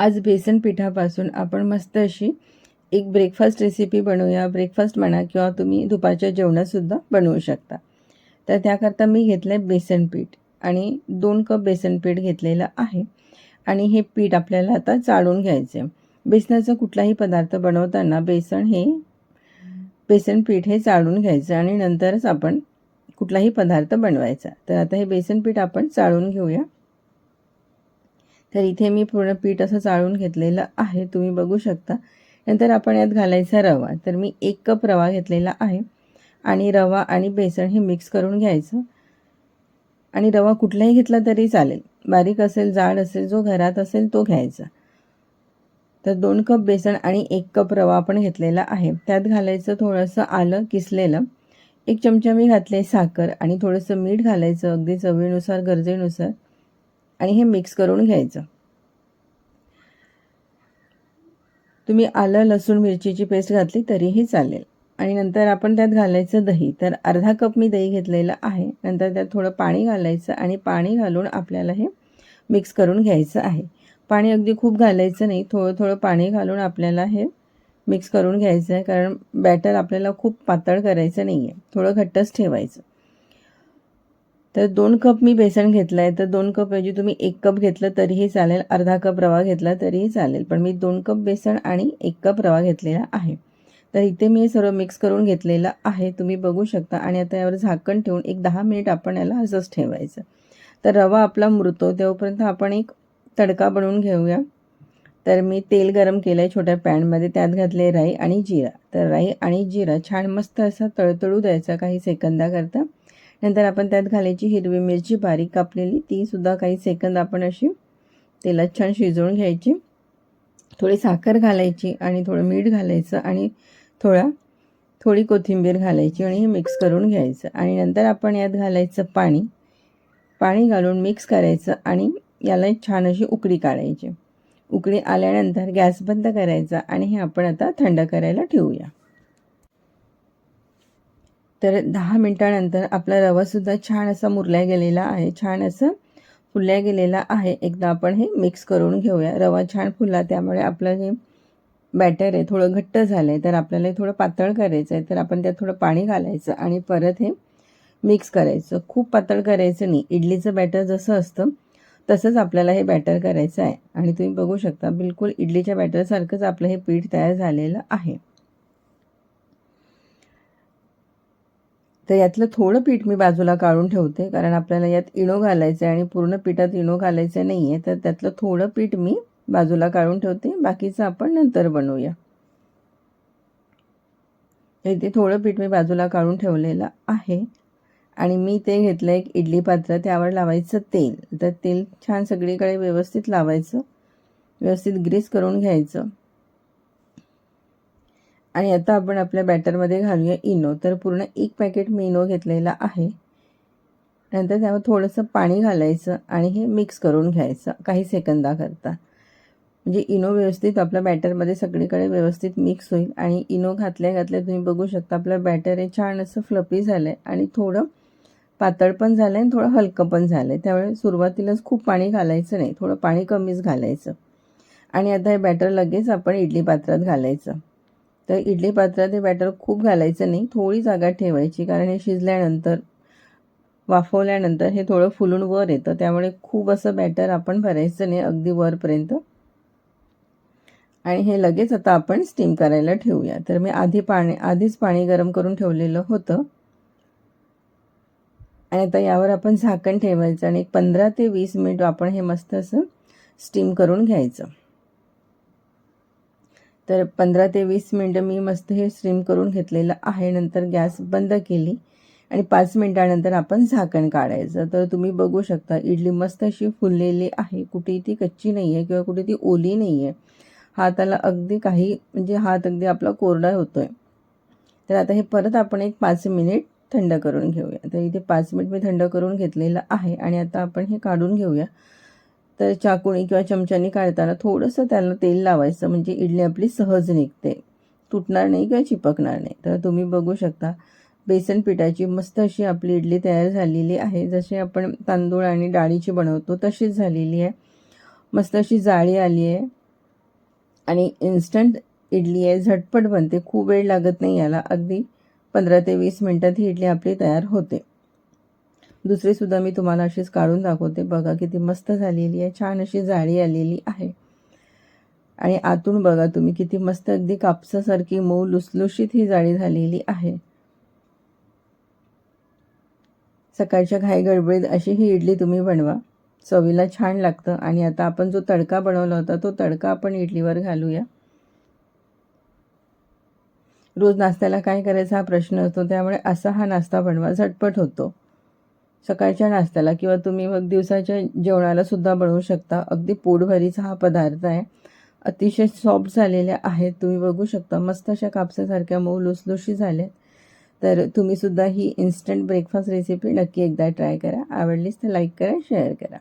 आज बेसन पिठापासून आपण मस्त अशी एक ब्रेकफास्ट रेसिपी बनवूया. ब्रेकफास्ट म्हणा किंवा तुम्ही दुपारच्या जेवणातसुद्धा बनवू शकता. तर त्याकरता मी घेतलं आहे बेसन पीठ आणि दोन कप बेसन पीठ घेतलेलं आहे. आणि हे पीठ आपल्याला आता चाळून घ्यायचं आहे बेसनाचा कुठलाही पदार्थ बनवताना बेसन हे बेसन पीठ हे चाळून घ्यायचं आणि नंतरच आपण कुठलाही पदार्थ बनवायचा. तर आता हे बेसन पीठ आपण चाळून घेऊया. तर इथे मी पूर्ण पीठ असं चाळून घेतलेलं आहे. तुम्ही बघू शकता. नंतर आपण यात घालायचा रवा. तर मी एक कप रवा घेतलेला आहे. आणि रवा आणि बेसन हे मिक्स करून घ्यायचं. आणि रवा कुठलाही घेतला तरी चालेल. बारीक असेल जाड असेल जो घरात असेल तो घ्यायचा. तर दोन कप बेसन आणि एक कप रवा आपण घेतलेला आहे. त्यात घालायचं थोडंसं आलं किसलेलं. एक चमचा मी घातले साखर आणि थोडंसं मीठ घालायचं अगदी चवीनुसार गरजेनुसार. आणि हे मिक्स करून घ्यायचं. तुम्ही आलं लसूण मिरचीची पेस्ट घातली तरीही चालेल. आणि नंतर आपण त्यात घालायचं दही. तर अर्धा कप मी दही घेतलेलं आहे. नंतर त्यात थोडं पाणी घालायचं आणि पाणी घालून आपल्याला हे मिक्स करून घ्यायचं आहे. पाणी अगदी खूप घालायचं नाही. थोडं थोडं पाणी घालून आपल्याला हे मिक्स करून घ्यायचं आहे. कारण बॅटर आपल्याला खूप पातळ करायचं नाही आहे थोडं घट्टच ठेवायचं. तर दोन कप मी बेसन घेतलं आहे तर दोन कप ऐवजी तुम्ही एक कप घेतलं तरीही चालेल. अर्धा कप रवा घेतला तरीही चालेल. पण मी दोन कप बेसन आणि एक कप रवा घेतलेला आहे. तर इथे मी हे सर्व मिक्स करून घेतलेलं आहे. तुम्ही बघू शकता. आणि आता यावर झाकण ठेवून एक दहा मिनिट आपण याला असंच ठेवायचं. तर रवा आपला मुरतो. तेव्हापर्यंत आपण एक तडका बनवून घेऊया. तर मी तेल गरम केलं आहे छोट्या पॅनमध्ये त्यात घातले राई आणि जिरा. तर राई आणि जिरा छान मस्त असा तळतळू द्यायचा काही सेकंदाकरता. नंतर आपण त्यात घालायची हिरवी मिरची बारीक कापलेली. तीसुद्धा काही सेकंद आपण अशी तेलात छान शिजवून घ्यायची. थोडी साखर घालायची आणि थोडं मीठ घालायचं आणि थोडा थोडी कोथिंबीर घालायची आणि हे मिक्स करून घ्यायचं. आणि नंतर आपण यात घालायचं पाणी. पाणी घालून मिक्स करायचं आणि याला छान अशी उकळी काढायची. उकळी आल्यानंतर गॅस बंद करायचा आणि हे आपण आता थंड करायला ठेवूया. तर दहा मिनटानंतर आपला रवासुद्धा छान असा मुरल्या गेलेला आहे छान असं फुलल्या गेलेला आहे. एकदा आपण हे मिक्स करून घेऊया. रवा छान फुलला त्यामुळे आपलं जे बॅटर आहे थोडं घट्ट झालं आहे तर आपल्याला हे थोडं पातळ करायचं आहे. तर आपण त्यात थोडं पाणी घालायचं आणि परत हे मिक्स करायचं. खूप पातळ करायचं नाही. इडलीचं बॅटर जसं असतं तसंच आपल्याला हे बॅटर करायचं आहे. आणि तुम्ही बघू शकता बिलकुल इडलीच्या बॅटरसारखंच आपलं हे पीठ तयार झालेलं आहे. तर यातलं थोडं पीठ मी बाजूला काढून ठेवते कारण आपल्याला यात इनो घालायचं आहे आणि पूर्ण पिठात इनो घालायचं नाही आहे तर त्यातलं थोडं पीठ मी बाजूला काढून ठेवते. बाकीचं आपण नंतर बनवूया. इथे थोडं पीठ मी बाजूला काढून ठेवलेलं आहे. आणि मी ते घेतलं एक इडली पात्र त्यावर लावायचं तेल. तर तेल छान सगळीकडे व्यवस्थित लावायचं व्यवस्थित ग्रीस करून घ्यायचं. आणि आता आपण आपल्या बॅटरमध्ये घालूया इनो. तर पूर्ण एक पॅकेट मी इनो घेतलेला आहे. नंतर त्यावर थोडंसं पाणी घालायचं आणि हे मिक्स करून घ्यायचं काही सेकंदाकरता. म्हणजे इनो व्यवस्थित आपल्या बॅटरमध्ये सगळीकडे व्यवस्थित मिक्स होईल आणि इनो घातल्या घातल्या तुम्ही बघू शकता आपलं बॅटर हे छान असं फ्लपी झालं आहे आणि थोडं पातळ पण झालं आहे आणि थोडं हलकं पण झालं आहे त्यामुळे सुरुवातीलाच खूप पाणी घालायचं नाही. थोडं पाणी कमीच घालायचं. आणि आता हे बॅटर लगेच आपण इडली पात्रात घालायचं. तर इडली पात्रात हे बॅटर खूप घालायचं नाही थोडी जागा ठेवायची कारण हे शिजल्यानंतर वाफवल्यानंतर हे थोडं फुलून वर येतं. त्यामुळे खूप असं बॅटर आपण भरायचं नाही अगदी वरपर्यंत. आणि हे लगेच आता आपण स्टीम करायला ठेवूया. तर मी आधी पाणी आधीच पाणी गरम करून ठेवलेलं होतं. आणि आता यावर आपण झाकण ठेवायचं आणि एक पंधरा ते वीस मिनिट आपण हे मस्त असं स्टीम करून घ्यायचं. तर पंधरा ते वीस मिनटं मी मस्त हे स्टीम करून घेतलेलं आहे. नंतर गॅस बंद केली आणि पाच मिनटानंतर आपण झाकण काढायचं. तर तुम्ही बघू शकता इडली मस्त अशी फुललेली आहे. कुठे ती कच्ची नाही आहे किंवा कुठे ती ओली नाही आहे हाताला अगदी काही म्हणजे हात अगदी आपला कोरडा होतो आहे तर आता हे परत आपण एक पाच मिनिट थंड करून घेऊया. तर इथे पाच मिनिट मी थंड करून घेतलेलं आहे आणि आता आपण हे काढून घेऊया. तर चाकूने किंवा चमच्याने काढताना थोडंसं त्याला तेल लावायचं म्हणजे इडली आपली सहज निघते. तुटणार नाही किंवा चिपकणार नाही. तर तुम्ही बघू शकता बेसन पिठाची मस्त अशी आपली इडली तयार झालेली आहे. जशी आपण तांदूळ आणि डाळीची बनवतो तशीच झालेली आहे. मस्त अशी जाळी आली आहे. आणि इन्स्टंट इडली आहे. झटपट बनते. खूप वेळ लागत नाही याला. अगदी पंधरा ते वीस मिनटात ही इडली आपली तयार होते. दुसरीसुद्धा मी तुम्हाला अशीच काढून दाखवते. बघा किती मस्त झालेली आहे. छान अशी जाळी आलेली आहे. आणि आतून बघा तुम्ही किती मस्त अगदी कापसासारखी मऊ लुसलुशीत ही जाळी झालेली आहे. सकाळच्या घाई गडबडीत अशी ही इडली तुम्ही बनवा. चवीला छान लागतं. आणि आता आपण जो तडका बनवला होता तो तडका आपण इडलीवर घालूया. रोज नाश्त्याला काय करायचा हा प्रश्न असतो त्यामुळे असा हा नाश्ता बनवा झटपट होतो. सकाळच्या नाश्त्याला किंवा तुम्ही मग दिवसाच्या जेवणाला सुद्धा बनवू शकता. अगदी पोटभरीचा हा पदार्थ आहे. अतिशय सॉफ्ट झालेल्या आहेत. तुम्ही बघू शकता मस्त अशा कापसासारख्या मऊ लुसलुशी झाल्यात तर तुम्हीसुद्धा ही इन्स्टंट ब्रेकफास्ट रेसिपी नक्की एकदा ट्राय करा. आवडलीच तर लाईक करा शेअर करा.